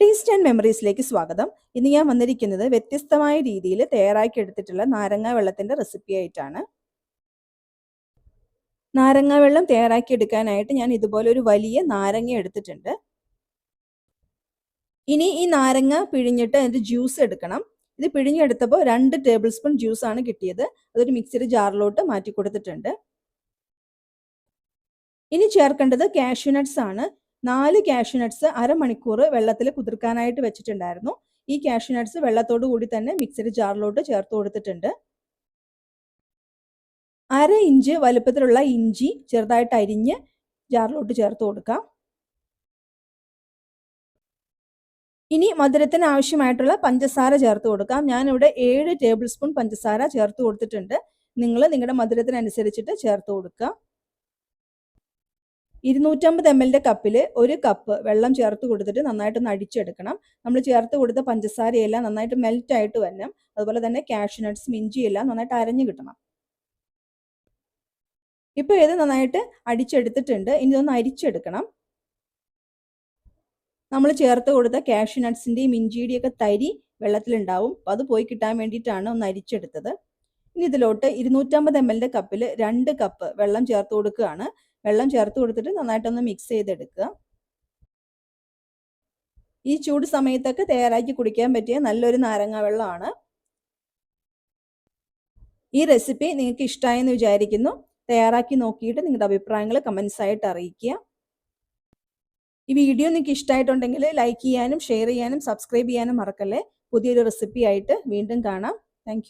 Taste and മെമ്മറീസിലേക്ക് സ്വാഗതം. ഇന്ന് ഞാൻ വന്നിരിക്കുന്നത് വ്യത്യസ്തമായ രീതിയിൽ തയ്യാറാക്കി എടുത്തിട്ടുള്ള നാരങ്ങ വെള്ളത്തിന്റെ റെസിപ്പി ആയിട്ടാണ്. നാരങ്ങ വെള്ളം തയ്യാറാക്കി എടുക്കാനായിട്ട് ഞാൻ ഇതുപോലെ ഒരു വലിയ നാരങ്ങ എടുത്തിട്ടുണ്ട്. ഇനി ഈ നാരങ്ങ പിഴിഞ്ഞിട്ട് അതിന്റെ ജ്യൂസ് എടുക്കണം. ഇത് പിഴിഞ്ഞെടുത്തപ്പോൾ രണ്ട് ടേബിൾ സ്പൂൺ ആണ് കിട്ടിയത്. അതൊരു മിക്സിയുടെ ജാറിലോട്ട് മാറ്റി കൊടുത്തിട്ടുണ്ട് ഇനി ചേർക്കേണ്ടത് കാഷ്യൂ നട്ട്സ് ആണ്. നാല് കാഷ്യൂ നട്ട്സ് അരമണിക്കൂർ വെള്ളത്തിൽ കുതിർക്കാനായിട്ട് വെച്ചിട്ടുണ്ടായിരുന്നു. ഈ കാഷ്യൂ നട്ട്സ് വെള്ളത്തോടു കൂടി തന്നെ മിക്സഡ് ജാറിലോട്ട് ചേർത്ത് കൊടുത്തിട്ടുണ്ട്. അര ഇഞ്ച് വലുപ്പത്തിലുള്ള ഇഞ്ചി ചെറുതായിട്ട് അരിഞ്ഞ് ജാറിലോട്ട് ചേർത്ത് കൊടുക്കാം. ഇനി മധുരത്തിന് ആവശ്യമായിട്ടുള്ള പഞ്ചസാര ചേർത്ത് കൊടുക്കാം. ഞാനിവിടെ ഏഴ് ടേബിൾ സ്പൂൺ പഞ്ചസാര ചേർത്ത് കൊടുത്തിട്ടുണ്ട്. നിങ്ങൾ നിങ്ങളുടെ മധുരത്തിനനുസരിച്ചിട്ട് ചേർത്ത് കൊടുക്കുക ഇരുന്നൂറ്റമ്പത് എം എല്ലിന്റെ കപ്പിൽ ഒരു കപ്പ് വെള്ളം ചേർത്ത് കൊടുത്തിട്ട് നന്നായിട്ടൊന്ന് അടിച്ചെടുക്കണം. നമ്മൾ ചേർത്ത് കൊടുത്ത പഞ്ചസാരയെല്ലാം നന്നായിട്ട് മെൽറ്റ് ആയിട്ട് വരണം. അതുപോലെ തന്നെ കാഷ്യൂ മിഞ്ചിയെല്ലാം നന്നായിട്ട് അരഞ്ഞു കിട്ടണം. ഇപ്പോൾ ഇത് നന്നായിട്ട് അടിച്ചെടുത്തിട്ടുണ്ട്. ഇനി ഇതൊന്ന് അരിച്ചെടുക്കണം. നമ്മൾ ചേർത്ത് കൊടുത്ത കാഷ്യൂ നട്ട്സിന്റെയും ഇഞ്ചിയുടെയും തരി വെള്ളത്തിലുണ്ടാവും. അപ്പോൾ അത് പോയി കിട്ടാൻ വേണ്ടിയിട്ടാണ് ഒന്ന് അരിച്ചെടുത്തത്. ഇനി ഇതിലോട്ട് ഇരുന്നൂറ്റമ്പത് എം എല്ലിന്റെ കപ്പിൽ രണ്ട് കപ്പ് വെള്ളം ചേർത്ത് കൊടുക്കുകയാണ്. വെള്ളം ചേർത്ത് കൊടുത്തിട്ട് നന്നായിട്ടൊന്ന് മിക്സ് ചെയ്തെടുക്കുക. ഈ ചൂട് സമയത്തൊക്കെ തയ്യാറാക്കി കുടിക്കാൻ പറ്റിയ നല്ലൊരു നാരങ്ങ വെള്ളമാണ്. ഈ റെസിപ്പി നിങ്ങൾക്ക് ഇഷ്ടമായെന്ന് വിചാരിക്കുന്നു. തയ്യാറാക്കി നോക്കിയിട്ട് നിങ്ങളുടെ അഭിപ്രായങ്ങൾ കമൻസ് ആയിട്ട് അറിയിക്കുക. ഈ വീഡിയോ നിങ്ങൾക്ക് ഇഷ്ടമായിട്ടുണ്ടെങ്കിൽ ലൈക്ക് ചെയ്യാനും ഷെയർ ചെയ്യാനും സബ്സ്ക്രൈബ് ചെയ്യാനും മറക്കല്ലേ. പുതിയൊരു റെസിപ്പി ആയിട്ട് വീണ്ടും കാണാം. താങ്ക്